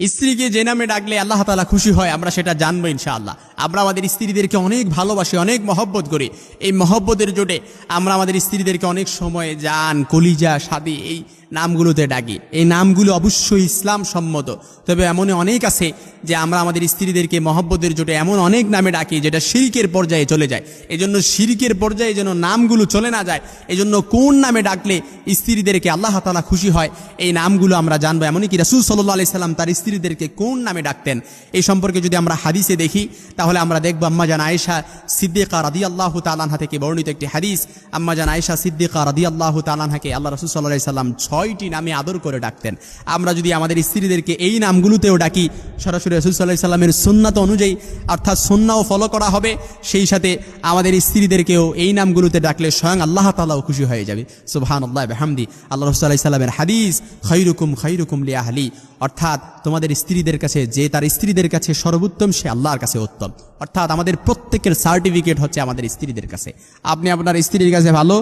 স্ত্রীকে যে নামে ডাকলে আল্লাহ তালা খুশি হয়, আমরা সেটা জানব ইনশাআল্লাহ। আমরা আমাদের স্ত্রীদেরকে অনেক ভালোবাসি, অনেক মহব্বত করি। এই মহব্বতের জোটে আমরা আমাদের স্ত্রীদেরকে অনেক সময় যান, কলিজা সাদি এই নামগুলোতে ডাকি। এই নামগুলো অবশ্যই ইসলাম সম্মত। তবে এমন অনেক আছে যে আমরা আমাদের স্ত্রীদেরকে মহব্বতের জোটে এমন অনেক নামে ডাকি যেটা শিরিকের পর্যায়ে চলে যায়। এই জন্য শিরিকের পর্যায়ে যেন নামগুলো চলে না যায় এই জন্য কোন নামে ডাকলে স্ত্রীদেরকে আল্লাহ তালা খুশি হয়, এই নামগুলো আমরা জানব। এমনকি রাসুল সাল্লাহ আলি সাল্লাম তার স্ত্রীদেরকে কোন নামে ডাকতেন? এই সম্পর্কে যদি আমরা হাদিসে দেখি, তাহলে আমরা দেখব আম্মাজান আয়েশা সিদ্দিকা রাদি আল্লাহ তালানহা থেকে বর্ণিত একটি হাদিস। আম্মাজান আয়েশা সিদ্দিকা রাদি আল্লাহ তালানহাকে আল্লাহ রসুল সাল্লাহ সাল্লাম ছয়টি নামে আদর করে ডাকতেন। আমরা যদি আমাদের স্ত্রীদেরকে এই নামগুলোতেও ডাকি, সরাসরি রসুল সাল্লাহ সাল্লামের সুন্নাত অনুযায়ী, অর্থাৎ সুন্নাও ফলো করা হবে, সেই সাথে আমাদের স্ত্রীদেরকেও এই নামগুলোতে ডাকলে স্বয়ং আল্লাহ তালাও খুশি হয়ে যাবে। সুবহান আল্লাহ হামদি আল্লাহ রসুল্লাহ সাল্লামের হাদিস খৈরুকুম খৈরুকুম লিয়াহলি অর্থাৎ তোমাদের স্ত্রীদের কাছে, যে তার স্ত্রীদের কাছে সর্বোত্তম, সে আল্লাহর কাছে উত্তম। অর্থাৎ আমাদের প্রত্যেকের সার্টিফিকেট হচ্ছে আমাদের স্ত্রীদের কাছে। আপনি আপনার স্ত্রীর কাছে ভালো,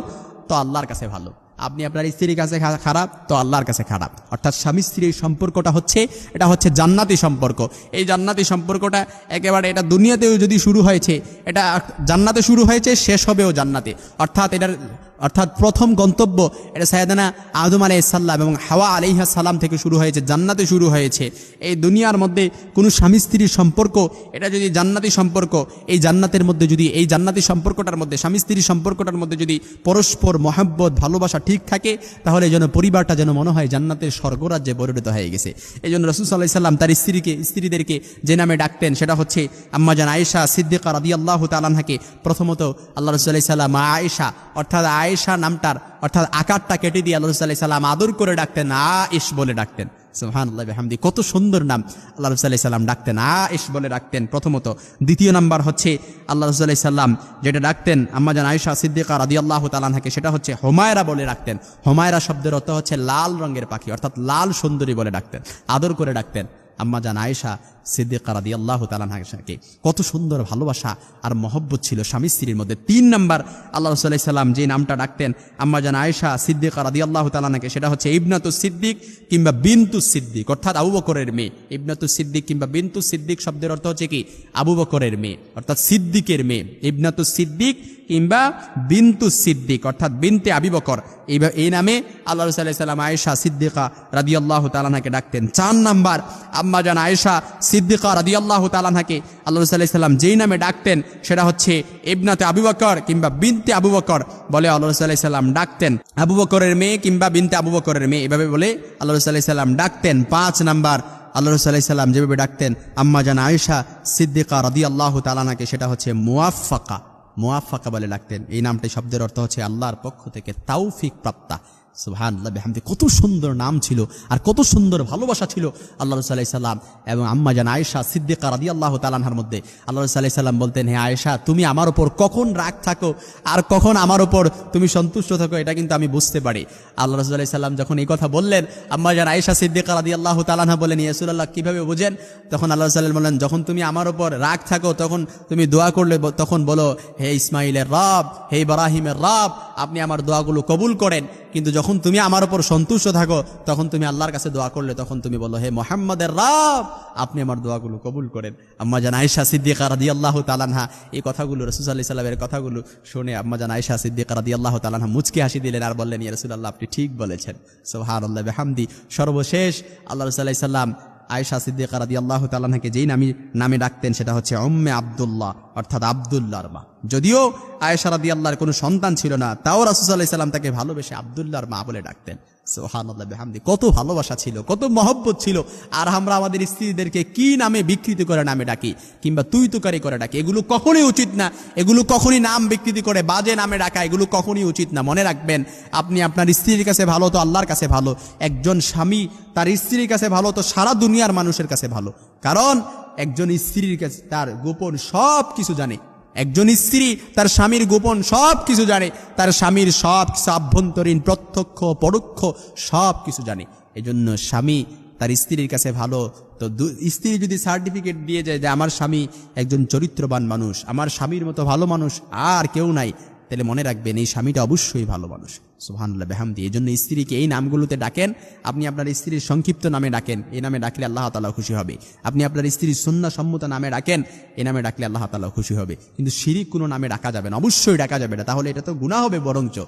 তো আল্লাহর কাছে ভালো। আপনি আপনার স্ত্রীর কাছে খারাপ, তো আল্লাহর কাছে খারাপ। অর্থাৎ স্বামী স্ত্রীর সম্পর্কটা হচ্ছে, এটা হচ্ছে জান্নাতি সম্পর্ক। এই জান্নাতি সম্পর্কটা একেবারে এটা দুনিয়াতেও যদি শুরু হয়েছে, এটা জান্নাতে শুরু হয়েছে, শেষ হবেও জান্নাতে। অর্থাৎ এটার, অর্থাৎ প্রথম গন্তব্য এটা সায়দানা আদম আলাইসাল্লাম এবং হাওয়া আলাইহা সালাম থেকে শুরু হয়েছে, জান্নাতে শুরু হয়েছে। এই দুনিয়ার মধ্যে কোনো স্বামী স্ত্রীর সম্পর্ক, এটা যদি জান্নাতি সম্পর্ক, এই জান্নাতের মধ্যে যদি, এই জান্নাতি সম্পর্কটার মধ্যে, স্বামী স্ত্রীর সম্পর্কটার মধ্যে যদি পরস্পর মহাব্বত, ভালোবাসা ঠিক থাকে, তাহলে যেন পরিবারটা যেন মনে হয় জান্নাতের স্বর্গরাজ্যে পরিণত হয়ে গেছে। এই জন্য রসুল সাল্লাহ সাল্লাম তার স্ত্রীকে, স্ত্রীদেরকে যে নামে ডাকতেন, সেটা হচ্ছে আম্মাজান আয়েশা সিদ্দিকা রাদি আল্লাহ তালানহাকে প্রথমত আল্লাহ রসুল্লাহ সাল্লাম আয়েশা, অর্থাৎ আয়েশা নামটার, অর্থাৎ আকারটা কেটে দিয়ে আল্লাহ রসুল্লাহ সাল্লাম আদর করে ডাকতেন, আয়েশ বলে ডাকতেন। সুহান কত সুন্দর নাম আল্লাহ রসুল্লাহ সাল্লাম ডাকতেন। আয়েশ বলে ডাকতেন প্রথমত। দ্বিতীয় নাম্বার হচ্ছে আল্লাহ রসুল্লাহ সাল্লাম যেটা ডাকতেন আম্মাজান আয়েশা সিদ্দিকা রাদি আল্লাহ তালানহাকে সেটা হচ্ছে হোমায়রা বলে ডাকতেন। হোমায়রা শব্দের অর্থ হচ্ছে লাল রঙের পাখি, অর্থাৎ লাল সুন্দরী বলে ডাকতেন, আদর করে ডাকতেন। আম্মাজান আয়েশা সিদ্দিকা রাদি আল্লাহ তালানহাকে কত সুন্দর ভালোবাসা আর মহব্বত ছিল স্বামী স্ত্রীর মধ্যে। তিন নম্বর, আল্লাহ রসুল্লাহ সাল্লাম যে নামটা ডাকতেন আম্মা জান আয়েশা সিদ্দিকা রাদি আল্লাহ তালানাকে সেটা হচ্ছে ইবনাতু সিদ্দিক কিংবা বিন্তু সিদ্দিক, অর্থাৎ আবু বকরের মেয়ে। ইবনাতু সিদ্দিক কিংবা বিন্তু সিদ্দিক শব্দের অর্থ হচ্ছে কি? আবু বকরের মেয়ে, অর্থাৎ সিদ্দিকের মেয়ে। ইবনাতু সিদ্দিক কিংবা বিন্তু সিদ্দিক, অর্থাৎ বিনতে আবি বকর। এই এই নামে আল্লাহ সাল্লাম আয়েশা সিদ্দিকা রাদি আল্লাহ তালানাকে ডাকতেন। চার নাম্বার আম্মাজান আয়েশা সিদ্দিকা রাদি আল্লাহ তালানহাকে আল্লাহ সাল্লাম যেই নামে ডাকতেন, সেটা হচ্ছে ইবনাতে আবু বকর কিংবা বিনতে আবু বকর বলে আল্লাহ সাল্লাম ডাকতেন। আবু বকরের মেয়ে কিংবা বিনতে আবু বকরের মেয়ে, এভাবে বলে আল্লাহ সাল্লাম ডাকতেন। পাঁচ নাম্বার, আল্লাহ সাল্লাম যেভাবে ডাকতেন আম্মাজান আয়েশা সিদ্দিকা রাদি আল্লাহ তালানাকে সেটা হচ্ছে মুয়াফাকা মুয়াফাকা বলে ডাকতেন। এই নামটি শব্দের অর্থ হচ্ছে আল্লাহর পক্ষ থেকে তাওফিক প্রাপ্তা। সুহান কত সুন্দর নাম ছিল আর কত সুন্দর ভালোবাসা ছিল আল্লাহ রসুল্লাহ সাল্লাম এবং আম্মা জান আয়েশা সিদ্দিকা রাদি আল্লাহ তালানহার মধ্যে। আল্লাহ রসুল্লাহ সাল্লাম বলতেন, হে আয়েশা, তুমি আমার ওপর কখন রাগ থাকো আর কখন আমার ওপর তুমি সন্তুষ্ট থাকো, এটা কিন্তু আমি বুঝতে পারি। আল্লাহ রসুল্লাহ সাল্লাম যখন এই কথা বললেন, আম্মা জান আয়েশা সিদ্দিকা রাদি আল্লাহ তালানহা বলেন ইয়াসুল্লাহ কীভাবে বোঝেন? তখন আল্লাহ সাল্লাম বললেন, যখন তুমি আমার ওপর রাগ থাকো, তখন তুমি দোয়া করলে, তখন বলো, হে ইসমাইলের রব, হে ইব্রাহিমের রব, আপনি আমার দোয়াগুলো কবুল করেন। কিন্তু যখন তুমি আমার ওপর সন্তুষ্ট থাকো, তখন তুমি আল্লাহর কাছে দোয়া করলে, তখন তুমি বলো, হে মোহাম্মদের রাব, আপনি আমার দোয়াগুলো কবুল করেন। আম্মা জান আয়সা সিদ্দিকা রাদি আল্লাহ তালানহা এই কথাগুলো রসুল আল্লাহ সাল্লামের কথাগুলো শুনে আম্মা জান আয়েশা সিদ্দিকা রাদি আল্লাহ তালানহা মুচকে হাসি দিলেন আর বললেন, ইয়া রসুল্লাহ আপনি ঠিক বলেছেন। সোহার আল্লাহ বেহামদি। সর্বশেষ আল্লাহ রসুল্লাহ সাল্লাম আয়েশা সিদ্দিকা রাদি আল্লাহ তাল্লাহাকে যেই নামি, নামে ডাকতেন সেটা হচ্ছে অম্মে আবদুল্লাহ, অর্থাৎ আবদুল্লাহর মা। যদিও আয়সা রাদি আল্লাহর কোনো সন্তান ছিল না, তাও রাসুসাল্লাহ সাল্লাম তাকে ভালোবেসে আবদুল্লাহর মা বলে ডাকতেন। কত ভালোবাসা ছিল, কত মহব্বত ছিল। আর আমরা আমাদের স্ত্রীদেরকে কি নামে বিকৃতি করে নামে ডাকি? কিংবা তুই তুকারি করে ডাকি? এগুলো কখনই উচিত না। এগুলো কখনই নাম বিকৃতি করে বাজে নামে ডাকা, এগুলো কখনই উচিত না। মনে রাখবেন, আপনি আপনার স্ত্রীর কাছে ভালো, তো আল্লাহর কাছে ভালো। একজন স্বামী, তার স্ত্রীর কাছে ভালো, তো সারা দুনিয়ার মানুষের কাছে ভালো। কারণ, একজন স্ত্রীর কাছে তার গোপন সব কিছু জানে। একজন স্ত্রী তার স্বামীর গোপন সব কিছু জানে, তার স্বামীর সব কিছু আভ্যন্তরীণ, প্রত্যক্ষ, পরোক্ষ সব কিছু জানে। এজন্য স্বামী তার স্ত্রীর কাছে ভালো। তো স্ত্রী যদি সার্টিফিকেট দিয়ে যায় যে আমার স্বামী একজন চরিত্রবান মানুষ, আমার স্বামীর মতো ভালো মানুষ আর কেউ নাই তাহলে মনে রাখবেন, এই স্বামীটা অবশ্যই ভালো মানুষ। সুহানুল্লাহ বেহামদি। এই জন্য স্ত্রীকে এই নামগুলোতে ডাকেন, আপনি আপনার স্ত্রীর সংক্ষিপ্ত নামে ডাকেন। এই নামে ডাকলে আল্লাহ তালা খুশি হবে। আপনি আপনার স্ত্রীর সন্ন্যাসম্মত নামে ডাকেন এই নামে ডাকলে আল্লাহ তালা খুশি হবে। কিন্তু সিরিক কোনো নামে ডাকা যাবে না, অবশ্যই ডাকা যাবে না। তাহলে এটা তো গুণা হবে বরঞ্চ।